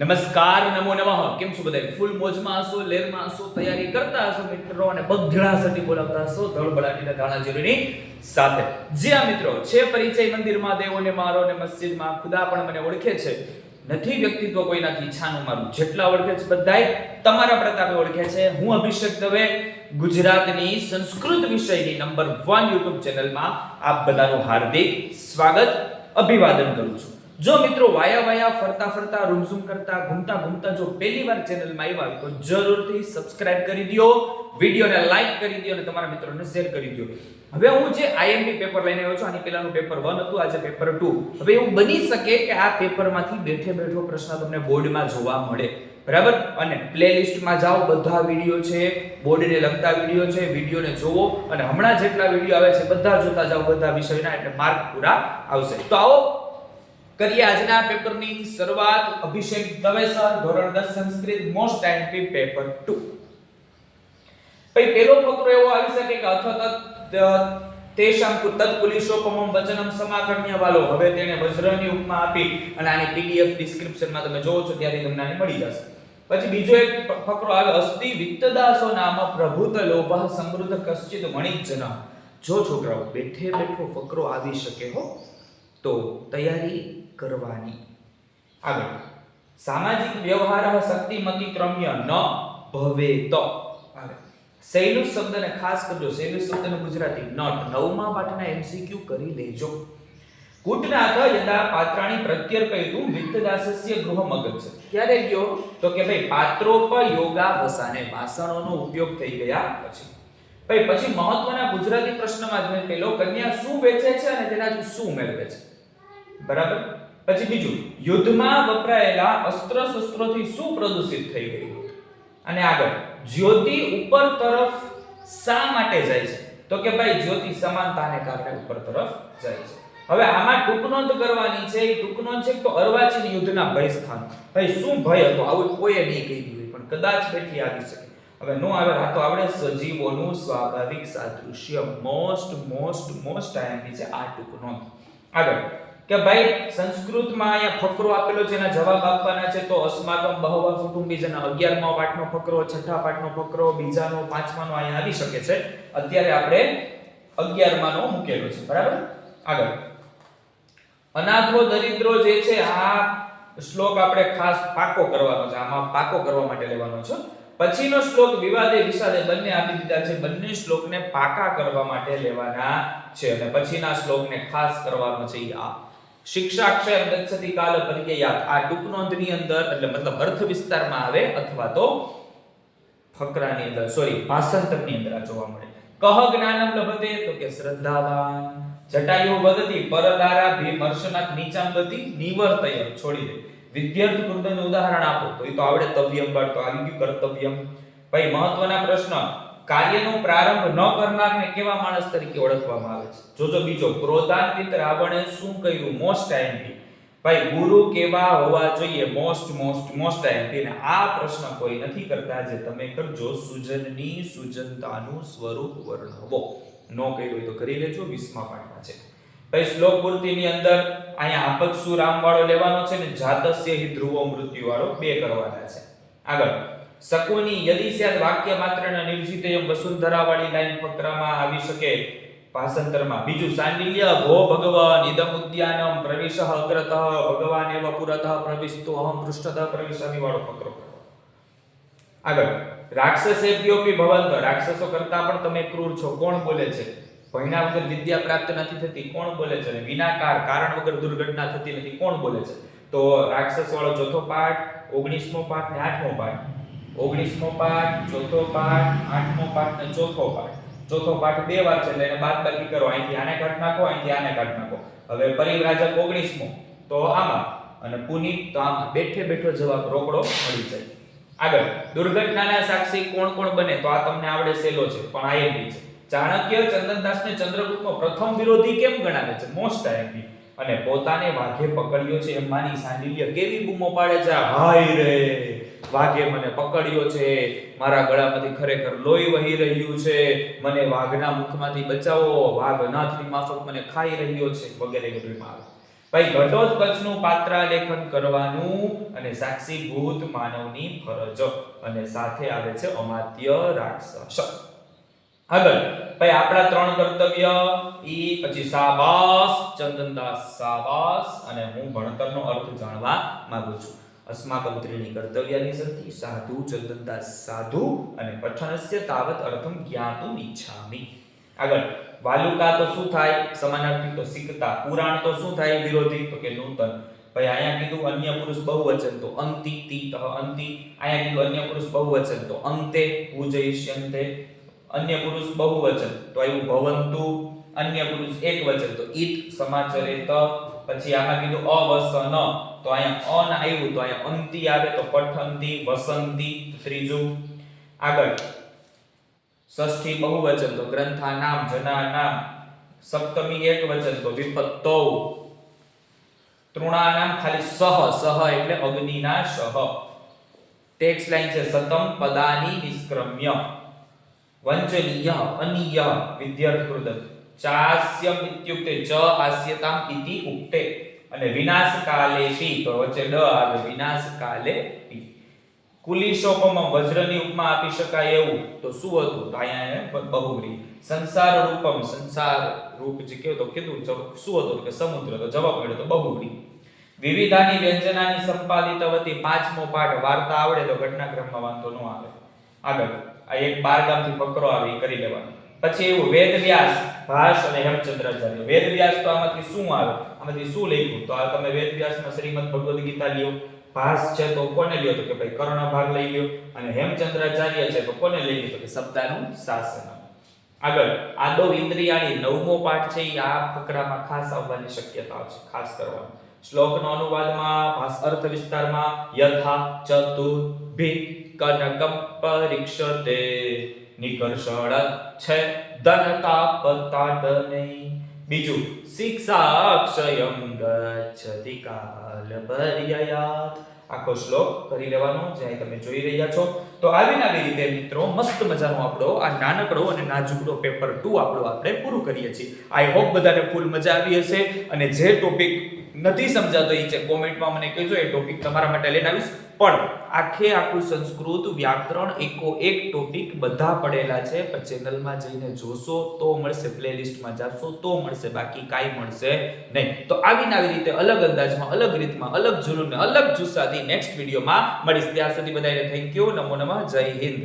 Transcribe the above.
નમસ્કાર, નમો નમઃ. કેમ છો બધા ફૂલ મોજમાં હશો, લેરમાં હશો, તૈયારી કરતા હશો, મિત્રો, અને બગધડા સટી બોલાવતા હશો ધડબડાટીના ધાણા જીરુની સાથે. જે આ મિત્રો છે પરિચય મંદિરમાં દેવોને મારો ને મસ્જિદમાં ખુદા પણ મને ઓળખે છે. નથી વ્યક્તિત્વ કોઈનાથી છાનું મારું. જેટલા ઓળખે છે બધાય તમારા પ્રતાપે ઓળખે છે. હું અભિષેક દવે, ગુજરાતની સંસ્કૃત વિષયની નંબર વન યુટ્યુબ ચેનલમાં આપ બધાનું હાર્દિક સ્વાગત, અભિવાદન કરું છું. જો મિત્રો વાયા વાયા, ફરતા ફરતા રૂમઝૂમ કરતા, ઘૂમતા ઘૂમતા જો પહેલી વાર ચેનલમાં આવ્યા તો જરૂરથી સબસ્ક્રાઇબ કરી દો વિડીયોને લાઈક કરી દો અને તમારા મિત્રોને શેર કરી દો હવે હું જે આઈએમપી પેપર લઈને આવ્યો છું, આની પહેલાનું પેપર 1 હતું, આજે પેપર 2 હવે એવું બની શકે કે આ પેપરમાંથી બેઠે બેઠો પ્રશ્ન તમને બોર્ડમાં જોવા મળે. બરાબર? અને પ્લેલિસ્ટમાં જાઓ, બધા વીડિયો છે, બોર્ડને લગતા વીડિયો છે, વિડીયોને જોવો અને હમણાં જેટલા વીડિયો આવે છે, બધા જોતા જાઓ, બધા વિષયના એટલે માર્ક પૂરા આવશે. તો આવો કરીએ આજના પેપરની શરૂઆત. અભિષેક દવે સર, ધોરણ 10 સંસ્કૃત મોસ્ટ આઈએમપી પેપર 2 પછી પેલો ફકરો એવો આવી શકે કે અથત તેષામ તત પુલિશોપમમ વચનમ સમાકરણ્ય વાલો. હવે તેને વજ્રની ઉપમા આપી અને આની પીડીએફ ડિસ્ક્રિપ્શનમાં તમે જોવો છો ત્યાંથી તમને આની મળી જશે. પછી બીજો એક ફકરો આવે, અસ્તિ વિત્તદાસો નામ પ્રભુત લોભ સમૃદ્ધ કશ્ચિત વણિજ્જન. જો છોકરાઓ બેઠે બેઠો ફકરો આવી શકે હો, તો તૈયારી કરવાની. આગળ. સામાજિક વ્યવહાર શક્તિમતી ક્રમ્ય ન ભવે તો. આગળ. સહેલું શબ્દને ખાસ કરજો. સહેલું શબ્દને ગુજરાતી નોટ નવમા પાઠના એમસીક્યુ કરી લેજો. કૂટનાથ યદા પાત્રાણી પ્રત્યર્પયતું વિત્તદાસસ્ય ગૃહમગજ ક્યારે ગયો? તો કે ભાઈ પાત્રોપ યોગા વસાને વાસણોનો ઉપયોગ થઈ ગયા પછી. ભાઈ પછી મહત્વના ગુજરાતી પ્રશ્નમાં જ મેં પેલો કન્યા શું વેચે છે અને તેનાથી શું મેળવે છે? બરાબર? પછી બીજું, યુદ્ધમાં વપરાયેલા અસ્ત્ર શસ્ત્રોથી શું પ્રદૂષિત થઈ ગયું. અને આગળ, જ્યોતિ ઉપર તરફ શા માટે જાય છે? તો કે ભાઈ, જ્યોતિ સમાનતાને કારણે ઉપર તરફ જાય છે. હવે આમાં ટૂંકનોંધ કરવાની છે, એ ટૂંકનોંધ છે તો અર્વાચીન યુદ્ધના ભય સ્થાન ભાઈ, શું ભય હતો? આવું કોઈએ નહીં કહી દીધું, પણ કદાચ બેઠી આવી શકે. હવે નો આવે, આ તો આપણે સજીવોનું સ્વાભાવિક સાદૃશ્ય મોસ્ટ મોસ્ટ મોસ્ટ આઈએમપી છે, આ ટૂંકનોંધ આગળ કે ભાઈ, સંસ્કૃતમાં અહીંયા ફકરો આપેલો છે, એના જવાબ આપવાના છે, તો અસ્માકમ બહવા કુટુંબીજના 11મા પાઠનો ફકરો, છઠ્ઠા પાઠનો ફકરો, બીજાનો, પાંચમાનો અહીંયા આવી શકે છે. અત્યારે આપણે 11માનો મૂકેલો છે. બરાબર? આગળ. અનાથો દરિદ્રો જે છે, આ શ્લોક આપણે ખાસ પાકો કરવાનો છે. આમાં પાકો કરવા માટે લેવાનો છે. પછીનો શ્લોક વિવાદે વિષાદે બંને આપી દીધા છે. બંને શ્લોકને પાકા કરવા માટે લેવાના છે. અને પછીના શ્લોકને ખાસ કરવાનો છે આ. શિક્ષાક્ષય ગચ્છતિ કાલ પરિયયાત આ ટૂંકનોંધની અંદર, એટલે મતલબ અર્થ વિસ્તારમાં આવે અથવા તો ફકરાની અંદર સોરી ભાષાંતરની અંદર આ જોવા મળે. કહ જ્ઞાનમ લભતે, તો કે શ્રદ્ધાવાન. જટાયુ વદતિ, પરદારા ભીમર્શનાથ નીચામ ગતિ નિવર્તય, છોડી દે. વિદ્યાર્થી કૃતનું ઉદાહરણ આપો. તો એ તો આવડે તવ્યમ બાર તો આવી ગયું કર્તવ્યમ. ભાઈ, મહત્વના પ્રશ્ન. કાર્યનો પ્રારંભ ન કરનારને કેવા માણસ તરીકે ઓળખવામાં આવે છે? જોજો બીજો, ક્રોધાન્વિત રાવણે શું કર્યું મોસ્ટ આઈએમપી ભાઈ, ગુરુ કેવા હોવા જોઈએ મોસ્ટ મોસ્ટ મોસ્ટ આઈએમપી ને આ પ્રશ્ન કોઈ નથી કરતા જે તમે કરજો, સુજનની સુજનતાનું સ્વરૂપ વર્ણવો. નો કર્યું તો કરી લેજો 20મા પાઠમાં છે. ભાઈ, શ્લોક પૂર્તિની અંદર અહીંયા આપક સુરામ વાળો લેવાનો છે ને જાતસ્ય હિ ધ્રુવો મૃત્યુ વાળો બે કરવાના છે. આગળ. શકુની યદિ સ્યાદ વાક્ય માત્રના નિર્જિતયમ વસુંધરા વાળી લાઈન ફકરામાં આવી શકે. ભાષાંતરમાં બીજું સાંડિલ્ય, ભો ભગવાન, ઇદમ ઉદ્યાનમ, પ્રવિશઃ અગ્રતઃ, ભગવાન એવ પુરતઃ, પ્રવિષ્ટો અહમ પૃષ્ઠતઃ, પ્રવેશ વાળો ફકરો આગળ રાક્ષસેભ્યોપી ભવંત, રાક્ષસો કરતા પણ તમે ક્રૂર છો, કોણ બોલે છે? ભણ્યા વગર વિદ્યા પ્રાપ્ત નથી થતી, કોણ બોલે છે? અને વિનાકાર કારણ વગર દુર્ઘટના થતી નથી, કોણ બોલે છે? તો રાક્ષસ વાળો ચોથો પાઠ 19મો પાઠ ને આઠમો પાઠ. 19મો પાઠ, ચોથો પાઠ, આઠમો પાઠ ને ચોથો પાઠ. ચોથો પાઠ બે વાર છે, એટલે એને બાદબાકી કરો. અહીંથી આને કાઢ નાખો, અહીંથી આને કાઢ નાખો. હવે પરિવ્રાજક 19મો તો આમાં, અને પુનિત, તો આમાં બેઠે બેઠો જવાબ રોકડો મળી જાય. આગળ, દુર્ઘટનાના સાક્ષી કોણ કોણ બને? તો આ તમને આવડે સેલો છે, પણ આઈએમપી છે. ચાણક્ય ચંદનદાસને ચંદ્રગુપ્તનો પ્રથમ વિરોધી કેમ ગણાવે છે? મોસ્ટ આઈએમપી અને પોતાને વાઘે પકડ્યો છે, એમ માની સાંડિલ્ય કેવી બૂમો પાડે છે? હાય રે! વાઘે મને પકડ્યો છે, મારા ગળામાંથી ખરેખર લોહી વહી રહ્યું છે, મને વાઘના મુખમાંથી બચાવો વાઘ અનાથની માફક મને ખાઈ રહ્યો છે, વગેરે વગેરેમાં આવે. ભાઈ ઘટોત્કચનું પાત્રાલેખન કરવાનું અને સાક્ષીભૂત માનવની ફરજ. અને સાથે આવે છે અમાત્ય રાક્ષસ. આગળ, ભાઈ, આપણા ત્રણ કર્તવ્ય, ઈ, પછી સાબાસ ચંદનદાસ સાબાસ અને હું ભણતરનો અર્થ જાણવા માંગુ છું. અસ્માકમ ત્રીણી કર્તવ્યાની સંતિ સાધુ ચંદનદાસ સાધુ અને પઠનસ્ય તાવત અર્થમ જ્ઞાતું ઈચ્છામિ. આગળ, વાલુકા તો શું થાય? સમાનાર્થી તો સિકતા પુરાણ તો શું થાય? વિરોધી? તો કે નૂતન. ભાઈ, અહીંયા કીધું અન્ય પુરુષ બહુવચન, તો અંતિ, તીત, અંતિ. અહીંયા કીધું અન્ય પુરુષ બહુવચન, તો અંતે, પૂજયિષ્યંતે. અન્ય પુરુષ બહુવચન, તો આવ્યું ભવંતુ. અન્ય પુરુષ એક વચન તો ઈત સમાચરે ત પછી આમાં કીધું અવસન. તો અહીંયા અન આવ્યું, તો અહીંયા અંતિ આવે, તો પઠંતી, વસંતી, ત્રીજું. આગળ. ષષ્ઠી બહુવચન, તો ગ્રંથા નામ જના નામ સપ્તમી એક વચન તો વિપત્તો તૃણા નામ ખાલી સહ સહ એટલે અગ્નિના સહ. ટેક્સ લાઈન છે, સતમ પદાની નિષ્ક્રમ્ય. વંચનીય, અનિય વિદ્યાર્થી ચાસ્યમ ઇત્યુક્તે, ચ આસ્યતામ ઇતિ ઉક્તે. અને વિનાશ કાલે પી તો વચ્ચે ડ આવે વિનાશ કાલે પી કુલિશોપમાં વજ્રની ઉપમા આપી શકાય એવું. તો શું હતું? તો અહીંયા બહુવ્રી. સંસાર રૂપમ, સંસાર રૂપ જે કહેતો તો કીધું શું હતું? કે સમુદ્ર. તો જવાબ મળ્યો તો બહુવ્રી. વિવિધાની વ્યંજનાની સંપાદિતવતી પાંચમો પાઠ. વાર્તા આવડે તો ઘટનાક્રમમાં વાંધો ન આવે. આગળ. આ એક બાર ગામથી ફકરો આવે કરી લેવાનો. પછી એવું વેદવ્યાસ ભાષ અને હેમચંદ્રાચાર્ય વેદવ્યાસ તો આમાંથી શું આવે? આમાંથી શું લખ્યું? તો આ તમે વેદવ્યાસમાં શ્રીમદ ભગવદ્ ગીતા લ્યો. ભાસ છે તો કોને લ્યો? તો કે ભાઈ કર્ણ ભાગ લઈ લ્યો. અને હેમચંદ્રાચાર્ય છે તો કોને લઈ લ્યો? તો કે સપ્તાહનું શાસન. આગળ આદો ઇન્દ્રિયાની નવમો પાઠ છે એ આ ફકરામાં ખાસ આવવાની શક્યતા છે, ખાસ શ્લોક શ્લોકનો અનુવાદમાં, ભાસ અર્થ વિસ્તારમાં, યથા ચતુર્ભિ કનકમ પરીક્ષતે. નિકર્ષણ છે ધન તાપ તાટ નહીં બીજું શિક્ષા ક્ષયમ ગચ્છતિ કાલ પર્યયાત. આખો શ્લોક કરી લેવાનો જે તમે જોઈ રહ્યા છો. તો આવી આવી રીતે મિત્રો મસ્ત મજાનો આપણો આ નાનકડો અને નાજુકડો પેપર ટુ આપણો આપણે પૂરું કરીએ છીએ. આઈ હોપ બધાને ફૂલ મજા આવી હશે. અને જે ટોપિક નથી સમજાતો એ છે કોમેન્ટમાં મને કહેજો. એ ટોપિક તમારા માટે લઈને આવીશ. પણ આખે આખું સંસ્કૃત વ્યાકરણ એકો એક ટોપિક બધા પડેલા છે. ચેનલમાં જઈને જોશો તો મળશે પ્લેલિસ્ટમાં જાશો તો મળશે, બાકી કાંઈ મળશે નહીં. તો આવીને આવી રીતે અલગ અંદાજમાં, અલગ રીતમાં, અલગ જુનૂનને અલગ જુસ્સાથી નેક્સ્ટ વિડીયોમાં મળીશ. ત્યાં સુધી બધાને થેન્ક યુ નમો નમઃ. જય હિન્દ.